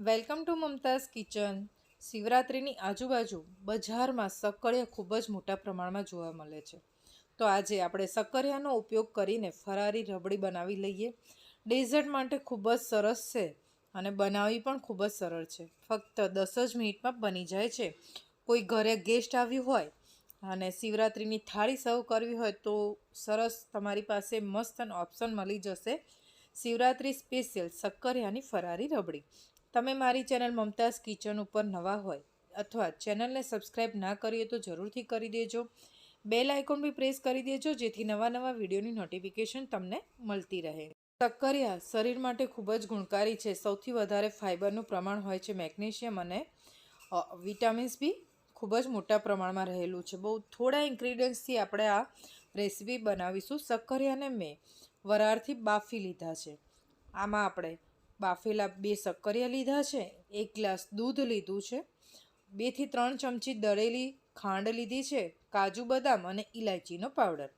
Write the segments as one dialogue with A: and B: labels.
A: Welcome to Mumtaz kitchen. શિવરાત્રિની આજુબાજુ બજારમાં સક્કરિયા ખૂબ જ મોટા પ્રમાણમાં જોવા મળે છે. તો આજે આપણે સક્કરિયાનો ઉપયોગ કરીને ફરારી રબડી બનાવી લઈએ. ડેઝર્ટ માટે ખૂબ જ સરસ છે અને બનાવવી પણ ખૂબ જ સરળ છે. ફક્ત દસ જ મિનિટમાં બની જાય છે. કોઈ ઘરે ગેસ્ટ આવ્યું હોય અને શિવરાત્રિની થાળી સર્વ કરવી હોય તો સરસ તમારી પાસે મસ્ત ઓપ્શન મળી જશે. શિવરાત્રિ સ્પેશિયલ સક્કરિયાની ફરારી રબડી. તમે મારી ચેનલ મમતાઝ કિચન ઉપર નવા હોય અથવા ચેનલને સબસ્ક્રાઈબ ના કરીએ તો જરૂરથી કરી દેજો. બેલ આઇકોન બી પ્રેસ કરી દેજો, જેથી નવા નવા વિડીયોની નોટિફિકેશન તમને મળતી રહે. સક્કરિયા શરીર માટે ખૂબ જ ગુણકારી છે. સૌથી વધારે ફાઇબરનું પ્રમાણ હોય છે મેગ્નેશિયમ અને વિટામિન્સ બી ખૂબ જ મોટા પ્રમાણમાં રહેલું છે. બહુ થોડા ઇન્ગ્રીડિયન્ટ્સથી આપણે આ રેસીપી બનાવીશું. સક્કરિયાને મેં વરાળથી બાફી લીધા છે. આમાં આપણે બાફેલા બે સક્કરિયા લીધા છે, એક ગ્લાસ દૂધ લીધું છે, બેથી ત્રણ ચમચી દળેલી ખાંડ લીધી છે, કાજુ બદામ અને ઇલાયચીનો પાવડર.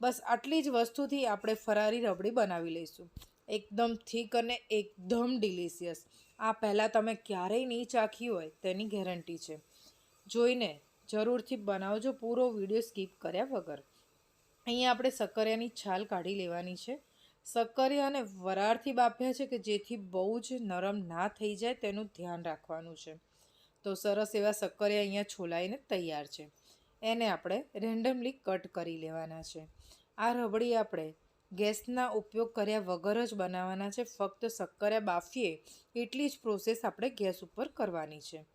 A: બસ આટલી જ વસ્તુથી આપણે ફરારી રબડી બનાવી લઈશું. એકદમ થીક અને એકદમ ડિલિશિયસ. આ પહેલાં તમે ક્યારેય નહીં ચાખી હોય તેની ગેરંટી છે. જોઈને જરૂરથી બનાવજો, પૂરો વીડિયો સ્કીપ કર્યા વગર. અહીંયા આપણે સક્કરિયાની છાલ કાઢી લેવાની છે. સક્કરિયાને વરાળથી બાફ્યા છે કે જેથી બહુ જ નરમ ના થઈ જાય તેનું ધ્યાન રાખવાનું છે. તો સરસ એવા સક્કરી અહીંયા છોલાઈને તૈયાર છે. એને આપણે રેન્ડમલી કટ કરી લેવાના છે. આ રબડી આપણે ગેસના ઉપયોગ કર્યા વગર જ બનાવવાના છે. ફક્ત સક્કરિયા બાફીએ એટલી જ પ્રોસેસ આપણે ગેસ ઉપર કરવાની છે.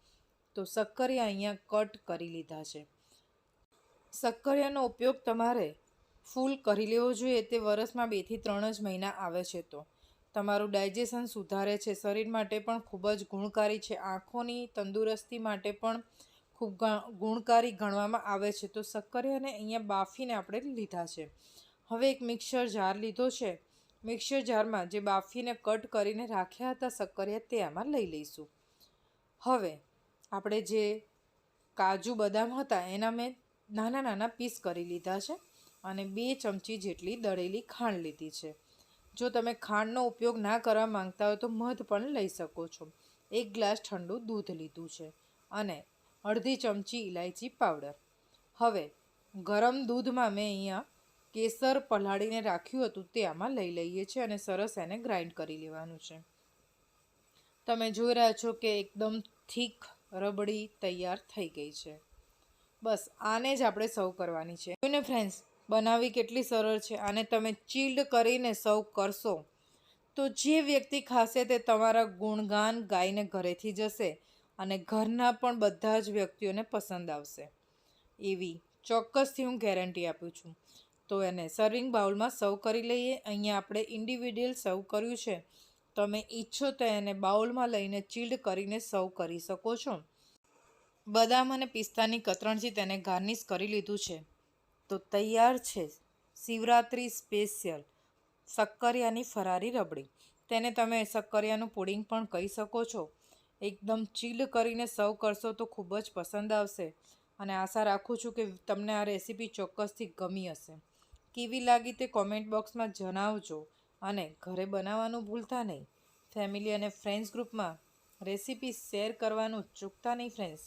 A: તો સક્કરિયા અહીંયા કટ કરી લીધા છે. સક્કરિયાનો ઉપયોગ તમારે ફૂલ કરી લેવો જોઈએ તે વરસમાં બેથી ત્રણ જ મહિના આવે છે તો. તમારું ડાયજેશન સુધારે છે. શરીર માટે પણ ખૂબ જ ગુણકારી છે. આંખોની તંદુરસ્તી માટે પણ ખૂબ ગુણકારી ગણવામાં આવે છે. તો સક્કરિયાને અહીંયા બાફીને આપણે લીધા છે. હવે એક મિક્સર જાર લીધો છે. મિક્સર જારમાં જે બાફીને કટ કરીને રાખ્યા હતા સક્કરિયા તે આમાં લઈ લઈશું. હવે આપણે જે કાજુ બદામ હતા એના મેં નાના નાના પીસ કરી લીધા છે. અને બે ચમચી જેટલી દળેલી ખાંડ લીધી છે. જો તમે ખાંડનો ઉપયોગ ના કરવા માંગતા હોય તો મધ પણ લઈ શકો છો. એક ગ્લાસ ઠંડુ દૂધ લીધું છે અને અડધી ચમચી ઇલાયચી પાવડર. હવે, ગરમ દૂધમાં મેં અહીંયા કેસર પલાળીને રાખ્યું હતું તે આમાં લઈ લઈએ છીએ અને સરસ એને ગ્રાઇન્ડ કરી લેવાનું છે. તમે જોઈ રહ્યા છો કે એકદમ થીક રબડી તૈયાર થઈ ગઈ છે. બસ, આને જ આપણે સર્વ કરવાની છે. ને ફ્રેન્ડ્સ બનાવવી કેટલી સરળ છે આને તમે ચીલ્ડ કરીને સર્વ કરશો, તો જે વ્યક્તિ ખાશે તે તમારા ગુણગાન ગાઈને ઘરેથી જશે અને ઘરના પણ બધા જ વ્યક્તિઓને પસંદ આવશે. એવી ચોક્કસથી હું ગેરંટી આપું છું. તો એને સર્વિંગ બાઉલમાં સર્વ કરી લઈએ. અહીંયા આપણે ઇન્ડિવિડ્યુઅલ સર્વ કર્યું છે. તમે ઈચ્છો તો એને બાઉલમાં લઈને ચીલ્ડ કરીને સર્વ કરી શકો છો. બદામ અને પિસ્તાની કતરણથી તેને ગાર્નિશ કરી લીધું છે. તો તૈયાર છે શિવરાત્રિ સ્પેશિયલ શક્કરિયાની ફરારી રબડી. તેને તમે શક્કરિયાનું પુડિંગ પણ કહી શકો છો. એકદમ ચીલ કરીને સર્વ કરશો તો ખૂબ જ પસંદ આવશે. અને આશા રાખું છું કે તમને આ રેસીપી ચોક્કસથી ગમી હશે. કેવી લાગી તે કોમેન્ટ બોક્સમાં જણાવજો અને ઘરે બનાવવાનું ભૂલતા નહીં. ફેમિલી અને ફ્રેન્ડ્સ ગ્રુપમાં રેસીપી શેર કરવાનું ચૂકતા નહીં, ફ્રેન્ડ્સ.